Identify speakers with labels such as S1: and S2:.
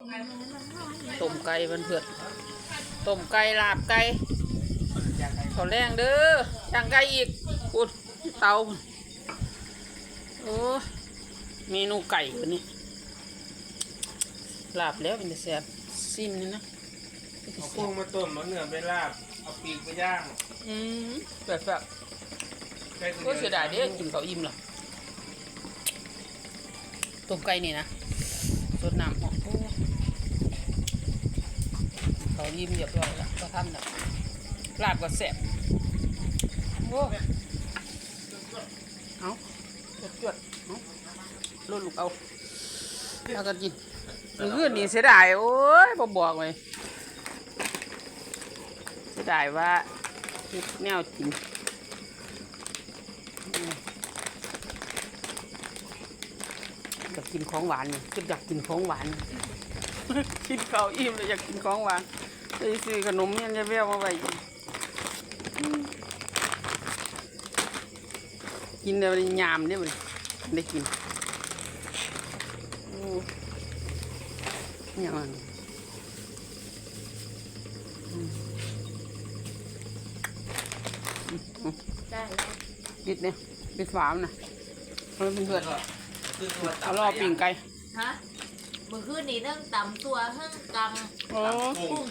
S1: ต้มไก่เพื่อนๆต้มไก่ลาบไก่ขอแรงเด้อย่างไก่อีกอุดเตาโอ้เมนูไก่วันนี้ลาบแล้วเป็นแต่แซ่บซิมนี่นะ
S2: เอากุ้งมาต้มเอาเนื้อไปลาบเอาปีกไปย่าง
S1: อืมแบบแบบ
S2: ใกล้ตัว
S1: ก็เสียดายเด้กินเขาวอิ่มหรอต้มไก่นี่นะสดน้ำหอม โอ้เขาวอิ่มเรียบร้อยแล้วก็ทำแล้วลาบก็แซ่บโอ้เอาจวดจวดเอาลดลูกเอาแล้วก็กินมื้อคืนนี่เสียดายโอ้ยบ่บอกเลยเสียดายว่าเฮ็ดแนวกินอยากกินของหวานเนี่ยก็อยากกินของหวาน กินข้าวอิ่มเลยอยากกินของหวาน เลยซื้อขนมเนี่ยจะแววมาไว้กินอืมกินเดี๋ยวมันยามเนี่ยมันได้กินโอ้ยังไงอืมอืมอืม
S3: ได้
S1: ปิดเนี่ยปิดฝามนนะเอาไว้เพื่อน
S2: คือตัว
S1: ๆเอารอปิ่งไก่
S3: ฮะเมื่อคืนนี้เรื่องตำตัวเรื่องก
S1: โอ้ำ
S3: กุ้ง